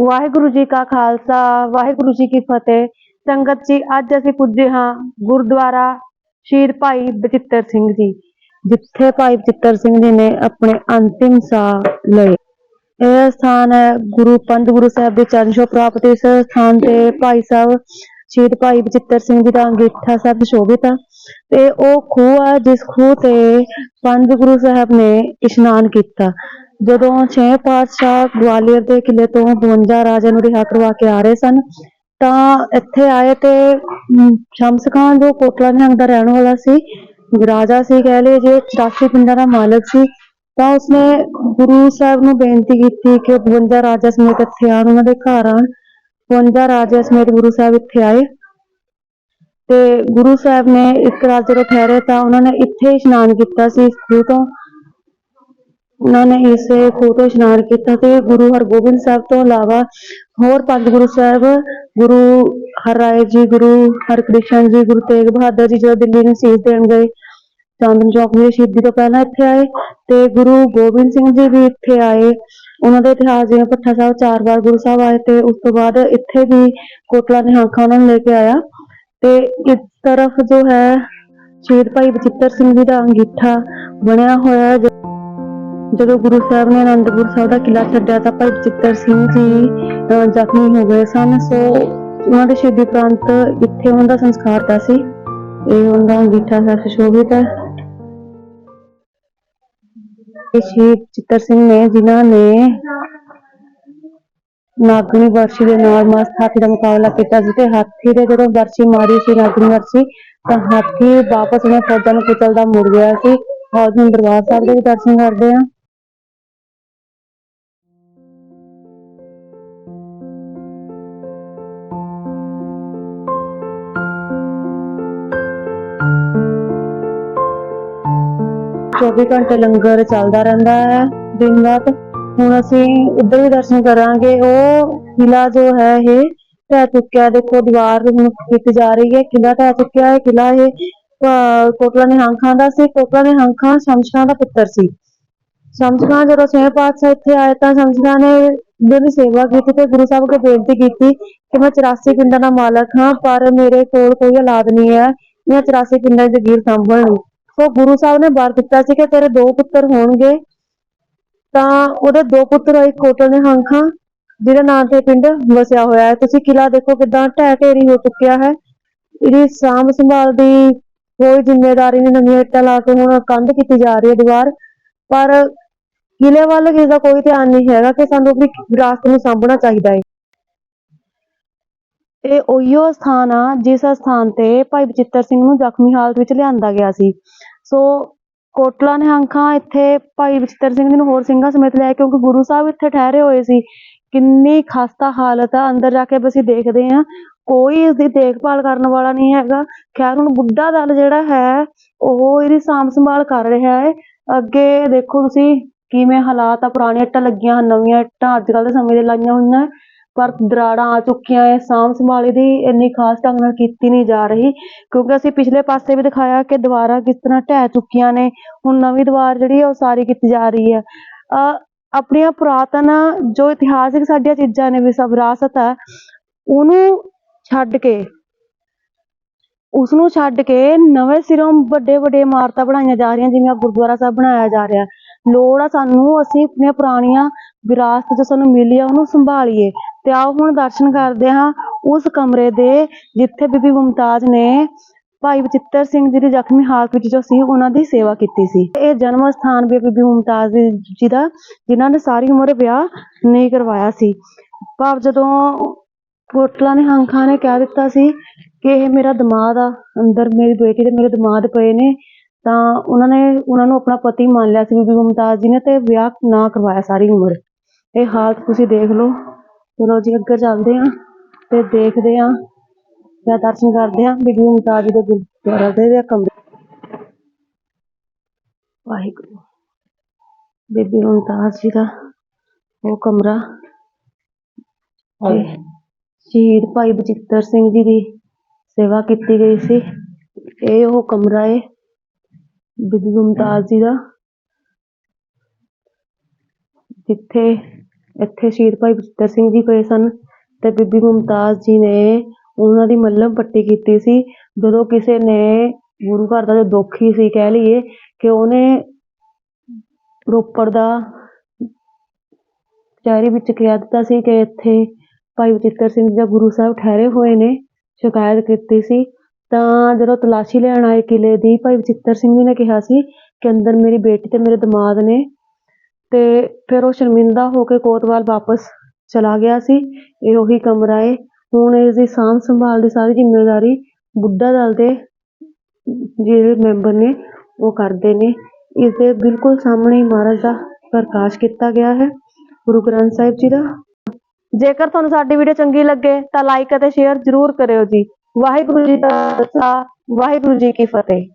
ਵਾਹਿਗੁਰੂ ਜੀ ਕਾ ਖਾਲਸਾ, ਵਾਹਿਗੁਰੂ ਜੀ ਕੀ ਫਤਿਹ। ਸੰਗਤ ਜੀ, ਅੱਜ ਅਸੀਂ ਪੁੱਜੇ ਹਾਂ ਗੁਰਦੁਆਰਾ ਸ਼ਹੀਦ ਭਾਈ ਬਚਿੱਤਰ ਸਿੰਘ ਜੀ, ਜਿੱਥੇ ਭਾਈ ਬਚਿੱਤਰ ਸਿੰਘ ਜੀ ਨੇ ਆਪਣੇ ਅੰਤਿਮ ਸਾਹ ਲਏ। ਇਹ ਸਥਾਨ ਹੈ ਗੁਰੂ ਪੰਥ ਗੁਰੂ ਸਾਹਿਬ ਦੇ ਚਰਨ ਛੋਹ ਪ੍ਰਾਪਤ, ਇਸ ਸਥਾਨ ਤੇ ਭਾਈ ਸਾਹਿਬ ਸ਼ਹੀਦ ਭਾਈ ਬਚਿੱਤਰ ਸਿੰਘ ਜੀ ਦਾ ਅੰਗੀਠਾ ਸਾਹਿਬ ਸ਼ੋਭਿਤ ਆ। ਤੇ ਉਹ ਖੂਹ ਆ, ਜਿਸ ਖੂਹ ਤੇ ਪੰਜ ਗੁਰੂ ਸਾਹਿਬ ਨੇ ਇਸ਼ਨਾਨ ਕੀਤਾ। ਜਦੋਂ ਛੇ ਪਾਤਸ਼ਾਹ ਗਵਾਲੀਅਰ ਦੇ ਕਿਲੇ ਤੋਂ 52 ਰਾਜਿਆਂ ਨੂੰ ਰਿਹਾ ਕਰਵਾ ਕੇ ਆ ਰਹੇ ਸਨ, ਤਾਂ ਇੱਥੇ ਆਏ ਤੇ ਸ਼ਮਸ ਖਾਨ ਜੋ ਕੋਟਲਾ ਨਿਹੰਗ ਦਾ ਰਹਿਣ ਵਾਲਾ ਸੀ, ਰਾਜਾ ਸੀ ਕਹਿ ਲਏ ਜੇ 84 ਪਿੰਡਾਂ ਦਾ ਮਾਲਕ ਸੀ, ਤਾਂ ਉਸਨੇ ਗੁਰੂ ਸਾਹਿਬ ਨੂੰ ਬੇਨਤੀ ਕੀਤੀ ਕਿ 52 ਰਾਜਾ ਸਮੇਤ ਇੱਥੇ ਆਉਣ, ਉਹਨਾਂ ਦੇ ਘਰ ਆਉਣ। 52 ਰਾਜਾ ਸਮੇਤ ਗੁਰੂ ਸਾਹਿਬ ਇੱਥੇ ਆਏ। ਤੇ ਗੁਰੂ ਸਾਹਿਬ ਨੇ ਇੱਕ ਰਾਤ ਜਦੋਂ ਠਹਿਰੇ ਤਾਂ ਉਹਨਾਂ ਨੇ ਇੱਥੇ ਇਸ਼ਨਾਨ ਕੀਤਾ ਸੀ, ਇਸ ਖੂਹ ਤੋਂ। ਉਹਨਾਂ ਨੇ ਇਸ ਖੂਹ ਇਸ਼ਨਾਨ ਕੀਤਾ ਤੇ ਗੁਰੂ ਹਰਗੋਬਿੰਦ ਸਾਹਿਬ ਤੋਂ ਇਲਾਵਾ ਹੋਰ ਪੰਜ ਗੁਰੂ ਸਾਹਿਬ, ਗੁਰੂ ਹਰਰਾਏ ਜੀ, ਗੁਰੂ ਹਰਕ੍ਰਿਸ਼ਨ ਜੀ, ਗੁਰੂ ਤੇਗ ਬਹਾਦਰ ਜੀ ਜਦੋਂ ਦਿੱਲੀ ਨੂੰ ਸੀਸ ਦੇਣ ਗਏ, ਚਾਂਦਨ ਚੌਕ ਦੀ ਸ਼ਹੀਦੀ ਤੋਂ ਪਹਿਲਾਂ ਇੱਥੇ ਆਏ ਤੇ ਗੁਰੂ ਗੋਬਿੰਦ ਸਿੰਘ ਜੀ ਵੀ ਇੱਥੇ ਆਏ। ਉਹਨਾਂ ਦਾ ਇਤਿਹਾਸ ਜਿਵੇਂ ਭੱਠਾ ਸਾਹਿਬ ਚਾਰ ਵਾਰ ਗੁਰੂ ਸਾਹਿਬ ਆਏ ਤੇ ਉਸ ਤੋਂ ਬਾਅਦ ਇੱਥੇ ਵੀ ਕੋਟਲਾ ਨਿਹੰਖਾਂ ਉਹਨਾਂ ਨੂੰ ਲੈ ਕੇ ਆਇਆ। ਤੇ ਇਸ ਤਰਫ ਜੋ ਹੈ ਸ਼ਹੀਦ ਭਾਈ ਬਚਿੱਤਰ ਸਿੰਘ ਜੀ ਦਾ ਅੰਗੀਠਾ ਬਣਿਆ ਹੋਇਆ ਹੈ ਜਦੋਂ ਗੁਰੂ ਸਾਹਿਬ ਨੇ ਅਨੰਦਪੁਰ ਸਾਹਿਬ ਦਾ ਕਿਲਾ ਛੱਡਿਆ ਤਾਂ ਭਾਈ ਚਿੱਤਰ ਸਿੰਘ ਜੀ ਜ਼ਖਮੀ ਹੋ ਗਏ ਸਨ। ਸੋ ਉਹਨਾਂ ਦੇ ਸ਼ਹੀਦੀ ਪ੍ਰਾਂਤ ਇੱਥੇ ਉਹਨਾਂ ਦਾ ਸੰਸਕਾਰ ਦਾ ਸੀ। ਇਹ ਉਹਨਾਂ ਦਾ ਅੰਗੀਠਾ ਸਾਹਿਬ ਸ਼ੋਭਿਤ ਹੈ। ਸ਼ਹੀਦ ਚਿੱਤਰ ਸਿੰਘ ਨੇ, ਜਿਨ੍ਹਾਂ ਨੇ ਨਾਗਣੀ ਵਰਸ਼ੀ ਦੇ ਨਾਲ ਮਸਤ ਹਾਥੀ ਦਾ ਮੁਕਾਬਲਾ ਕੀਤਾ ਸੀ ਤੇ ਹਾਥੀ ਦੇ ਜਦੋਂ ਵਰਸ਼ੀ ਮਾਰੀ ਸੀ, ਨਾਗਣੀ ਵਰਸ਼ੀ ਤਾਂ ਹਾਥੀ ਵਾਪਸ ਉਹਨਾਂ ਫੌਜਾਂ ਨੂੰ ਕੁਚਲਦਾ ਮੁੜ ਗਿਆ ਸੀ। ਹੌਜ ਨੂੰ ਦਰਬਾਰ ਸਾਹਿਬ ਦੇ ਦਰਸ਼ਨ ਕਰਦੇ ਆ। 24 ਘੰਟੇ ਲੰਗਰ ਚੱਲਦਾ ਰਹਿੰਦਾ ਹੈ, ਦਿਨ ਰਾਤ। ਹੁਣ ਅਸੀਂ ਉੱਧਰ ਵੀ ਦਰਸ਼ਨ ਕਰਾਂਗੇ। ਉਹ ਕਿਲਾ ਜੋ ਹੈ ਇਹ ਟਹਿ ਚੁੱਕਿਆ ਦੇਖੋ, ਦੀਵਾਰ ਹੁਣ ਕੀਤੀ ਜਾ ਰਹੀ ਹੈ। ਕਿਲਾ ਟਹਿ ਚੁੱਕਿਆ ਹੈ। ਕਿਲਾ ਇਹ ਕੋਟਲਾ ਨਿਹੰਗ ਖਾਨ ਦਾ ਸੀ। ਕੋਟਲਾ ਨਿਹੰਗ ਖਾਨ ਸ਼ਮਸ਼ਾਨ ਦਾ ਪੁੱਤਰ ਸੀ। ਸ਼ਮਸ਼ਾਨ ਜਦੋਂ ਸਹਿ ਪਾਤਸ਼ਾਹ ਇੱਥੇ ਆਏ ਤਾਂ ਸ਼ਮਸ਼ਾਨ ਨੇ ਦੀ ਸੇਵਾ ਕੀਤੀ ਤੇ ਗੁਰੂ ਸਾਹਿਬ ਕੋ ਬੇਨਤੀ ਕੀਤੀ ਕਿ ਮੈਂ 84 ਪਿੰਡਾਂ ਦਾ ਮਾਲਕ ਹਾਂ, ਪਰ ਮੇਰੇ ਕੋਲ ਕੋਈ ਔਲਾਦ ਨਹੀਂ ਹੈ। ਮੈਂ 84 ਪਿੰਡਾਂ ਦੀ ਜਗੀਰ ਸੰਭਾਲਣੀ ਲੂੰ ਗੁਰੂ ਸਾਹਿਬ ਨੇ ਵਰ ਦਿੱਤਾ ਸੀ ਕਿ ਤੇਰੇ ਦੋ ਪੁੱਤਰ ਹੋਣਗੇ। ਤਾਂ ਉਹਦੇ ਦੋ ਪੁੱਤਰ ਹੋਏ ਕੋਟਲ ਨਿਹੰਗ ਖਾਂ ਜਿਹਦੇ ਨਾਂ ਤੇ ਪਿੰਡ ਵਸਿਆ ਹੋਇਆ ਹੈ। ਤੁਸੀਂ ਕਿਲਾ ਦੇਖੋ ਕਿਦਾਂ ਢਹਿ ਢੇਰੀ ਹੋ ਚੁੱਕਿਆ ਹੈ। ਇਹਦੀ ਸਾਂਭ ਸੰਭਾਲ ਦੀ ਕੋਈ ਜ਼ਿੰਮੇਵਾਰੀ ਨਹੀਂ, ਨਵੀਆਂ ਇੱਟਾਂ ਲਾ ਕੇ ਹੁਣ ਕੰਧ ਕੀਤੀ ਜਾ ਰਹੀ ਹੈ ਦੀਵਾਰ। ਪਰ ਕਿਲੇ ਵੱਲ ਕਿਸੇ ਦਾ ਕੋਈ ਧਿਆਨ ਨਹੀਂ ਹੈਗਾ ਕਿ ਸਾਨੂੰ ਆਪਣੀ ਵਿਰਾਸਤ ਨੂੰ ਸਾਂਭਣਾ ਚਾਹੀਦਾ ਹੈ। ਇਹ ਉਹੀਓ ਸਥਾਨ ਆ, ਜਿਸ ਸਥਾਨ ਤੇ ਭਾਈ ਬਚਿੱਤਰ ਸਿੰਘ ਨੂੰ ਜ਼ਖਮੀ ਹਾਲਤ ਵਿੱਚ ਲਿਆਂਦਾ ਗਿਆ ਸੀ। ਸੋ ਕੋਟਲਾ ਨਿਹੰਗ ਖਾਂ ਇੱਥੇ ਭਾਈ ਬਚਿੱਤਰ ਸਿੰਘ ਜੀ ਨੂੰ ਹੋਰ ਸਿੰਘਾਂ ਸਮੇਤ ਲੈ ਕਿਉਂਕਿ ਗੁਰੂ ਸਾਹਿਬ ਇੱਥੇ ਠਹਿਰੇ ਹੋਏ ਸੀ। ਕਿੰਨੀ ਖਸਤਾ ਹਾਲਤ ਆ, ਅੰਦਰ ਜਾ ਕੇ ਅਸੀਂ ਦੇਖਦੇ ਹਾਂ। ਕੋਈ ਇਸ ਦੀ ਦੇਖਭਾਲ ਕਰਨ ਵਾਲਾ ਨਹੀਂ ਹੈਗਾ। ਖੈਰ, ਹੁਣ ਬੁੱਢਾ ਦਲ ਜਿਹੜਾ ਹੈ, ਉਹ ਇਹਦੀ ਸਾਂਭ ਸੰਭਾਲ ਕਰ ਰਿਹਾ ਹੈ। ਅੱਗੇ ਦੇਖੋ ਤੁਸੀਂ ਕਿਵੇਂ ਹਾਲਾਤ ਆ, ਪੁਰਾਣੀਆਂ ਇੱਟਾਂ ਲੱਗੀਆਂ ਹਨ, ਨਵੀਆਂ ਇੱਟਾਂ ਅੱਜ ਕੱਲ ਦੇ ਸਮੇਂ ਦੇ ਲਾਈਆਂ ਹੋਈਆਂ। ਪਰ ਦਰਾੜਾਂ ਆ ਚੁੱਕੀਆਂ ਐ, ਸਾਂਭ ਸੰਭਾਲ ਦੀ ਇੰਨੀ ਖਾਸ ਢੰਗ ਨਾਲ ਕੀਤੀ ਨਹੀਂ ਜਾ ਰਹੀ, ਕਿਉਂਕਿ ਅਸੀਂ ਪਿਛਲੇ ਪਾਸੇ ਵੀ ਦਿਖਾਇਆ ਕਿ ਦੀਵਾਰਾਂ ਕਿਸ ਤਰ੍ਹਾਂ ਢਹਿ ਚੁੱਕੀਆਂ ਨੇ, ਹੁਣ ਨਵੀਂ ਦੀਵਾਰ ਜਿਹੜੀ ਹੈ ਉਹ ਸਾਰੀ ਕੀਤੀ ਜਾ ਰਹੀ ਹੈ ਆਪਣੀਆਂ ਪੁਰਾਤਨ ਜੋ ਇਤਿਹਾਸਿਕ ਸਾਡੀਆਂ ਚੀਜ਼ਾਂ ਨੇ ਵਿਸ ਵਿਰਾਸਤ ਹੈ ਉਹਨੂੰ ਛੱਡ ਕੇ ਉਸ ਨੂੰ ਛੱਡ ਕੇ ਨਵੇਂ ਸਿਰੋਂ ਵੱਡੇ ਵੱਡੇ ਇਮਾਰਤਾਂ ਬਣਾਈਆਂ ਜਾ ਰਹੀਆਂ, ਜਿਵੇਂ ਗੁਰਦੁਆਰਾ ਸਾਹਿਬ ਬਣਾਇਆ ਜਾ ਰਿਹਾ। ਲੋੜ ਆ ਸਾਨੂੰ ਅਸੀਂ ਆਪਣੀਆਂ ਪੁਰਾਣੀਆਂ ਵਿਰਾਸਤ ਜੋ ਸਾਨੂੰ ਮਿਲੀ ਆ, ਉਹਨੂੰ ਸੰਭਾਲੀਏ। ਤੇ ਆਓ ਹੁਣ ਦਰਸ਼ਨ ਕਰਦੇ ਹਾਂ ਉਸ ਕਮਰੇ ਦੇ ਜਿੱਥੇ ਬੀਬੀ ਮੁਮਤਾਜ਼ ਨੇ ਭਾਈ ਬਚਿੱਤਰ ਸਿੰਘ ਜੀ ਦੀ ਜ਼ਖਮੀ ਹਾਲਤ ਵਿੱਚ ਜੋ ਸੀ ਉਹਨਾਂ ਦੀ ਸੇਵਾ ਕੀਤੀ ਸੀ। ਇਹ ਜਨਮ ਸਥਾਨ ਵੀ ਬੀਬੀ ਮੁਮਤਾਜ਼ ਜੀ ਦਾ, ਜਿਨ੍ਹਾਂ ਨੇ ਸਾਰੀ ਉਮਰ ਵਿਆਹ ਨਹੀਂ ਕਰਵਾਇਆ ਸੀ। ਭਾਵ ਜਦੋਂ ਕੋਟਲਾ ਨਿਹੰਗ ਖਾਂ ਨੇ ਕਹਿ ਦਿੱਤਾ ਸੀ ਕਿ ਇਹ ਮੇਰਾ ਦਿਮਾਗ ਆ, ਅੰਦਰ ਮੇਰੀ ਬੇਟੀ ਦੇ ਮੇਰੇ ਦਿਮਾਗ ਪਏ ਨੇ, ਤਾਂ ਉਹਨਾਂ ਨੇ, ਉਹਨਾਂ ਨੂੰ ਆਪਣਾ ਪਤੀ ਮੰਨ ਲਿਆ ਸੀ ਬੀਬੀ ਮੁਮਤਾਜ਼ ਜੀ ਨੇ ਤੇ ਵਿਆਹ ਨਾ ਕਰਵਾਇਆ ਸਾਰੀ ਉਮਰ। ਇਹ ਹਾਲਤ ਤੁਸੀਂ ਦੇਖ ਲਓ। ਚਲੋ ਜੀ ਅੱਗੇ ਚੱਲਦੇ ਹਾਂ ਤੇ ਦੇਖਦੇ ਹਾਂ ਜਾਂ ਦਰਸ਼ਨ ਕਰਦੇ ਹਾਂ ਬੀਬੀ ਮੁਮਤਾਜ਼ ਜੀ ਦੇ ਗੁਰਦੁਆਰਾ ਦੇ ਕਮਰੇ ਵਾਹਿਗੁਰੂ। ਬੀਬੀ ਮੁਮਤਾਜ਼ ਜੀ ਦਾ ਉਹ ਕਮਰਾ ਸ਼ਹੀਦ ਭਾਈ ਬਚਿੱਤਰ ਸਿੰਘ ਜੀ ਦੀ ਸੇਵਾ ਕੀਤੀ ਗਈ ਸੀ। ਇਹ ਉਹ ਕਮਰਾ ਹੈ ਬੀਬੀ ਮੁਮਤਾਜ਼ ਜੀ ਦਾ ਜਿੱਥੇ ਇੱਥੇ ਸ਼ਹੀਦ ਭਾਈ ਬਚਿੱਤਰ ਸਿੰਘ ਜੀ ਪਏ ਸਨ ਤੇ ਬੀਬੀ ਮੁਮਤਾਜ਼ ਜੀ ਨੇ ਉਹਨਾਂ ਦੀ ਮੱਲਮ ਪੱਟੀ ਕੀਤੀ ਸੀ। ਜਦੋਂ ਕਿਸੇ ਨੇ ਗੁਰੂ ਘਰ ਦਾ ਜੋ ਦੁੱਖ ਸੀ ਕਹਿ ਲਈਏ ਕਿ ਉਹਨੇ ਰੋਪੜ ਦਾ ਕਚਹਿਰੀ ਵਿੱਚ ਕਹਿ ਦਿੱਤਾ ਸੀ ਕਿ ਇੱਥੇ ਭਾਈ ਬਚਿੱਤਰ ਸਿੰਘ ਜੀ ਦਾ ਗੁਰੂ ਸਾਹਿਬ ਠਹਿਰੇ ਹੋਏ ਨੇ, ਸ਼ਿਕਾਇਤ ਕੀਤੀ ਸੀ। ਤਾਂ ਜਦੋਂ ਤਲਾਸ਼ੀ ਲੈਣ ਆਏ ਕਿਲੇ ਦੀ, ਭਾਈ ਬਚਿੱਤਰ ਸਿੰਘ ਜੀ ਨੇ ਕਿਹਾ ਸੀ ਕਿ ਅੰਦਰ ਮੇਰੀ ਬੇਟੀ ਤੇ ਮੇਰੇ ਦਮਾਦ ਨੇ ਤੇ ਫਿਰ ਉਹ ਸ਼ਰਮਿੰਦਾ ਹੋ ਕੇ ਕੋਤਵਾਲ ਵਾਪਸ ਚਲਾ ਗਿਆ ਸੀ। ਇਹ ਉਹੀ ਕਮਰਾ ਏ। ਹੁਣ ਇਸ ਦੀ ਸਾਂਭ ਸੰਭਾਲ ਦੀ ਸਾਰੀ ਜ਼ਿੰਮੇਵਾਰੀ ਬੁੱਢਾ ਦਲ ਦੇ ਜਿਹੜੇ ਮੈਂਬਰ ਨੇ, ਉਹ ਕਰਦੇ ਨੇ। ਇਸ ਦੇ ਬਿਲਕੁਲ ਸਾਹਮਣੇ ਹੀ ਮਹਾਰਾਜ ਦਾ ਪ੍ਰਕਾਸ਼ ਕੀਤਾ ਗਿਆ ਹੈ। ਗੁਰੂ ਗ੍ਰੰਥ ਸਾਹਿਬ ਜੀ ਦਾ। ਜੇਕਰ ਤੁਹਾਨੂੰ ਸਾਡੀ ਵੀਡੀਓ ਚੰਗੀ ਲੱਗੇ ਤਾਂ ਲਾਈਕ ਅਤੇ ਸ਼ੇਅਰ ਜ਼ਰੂਰ ਕਰਿਓ ਜੀ। ਵਾਹਿਗੁਰੂ ਜੀ ਦਾ ਖਾਲਸਾ, ਵਾਹਿਗੁਰੂ ਜੀ ਕੀ ਫਤਿਹ।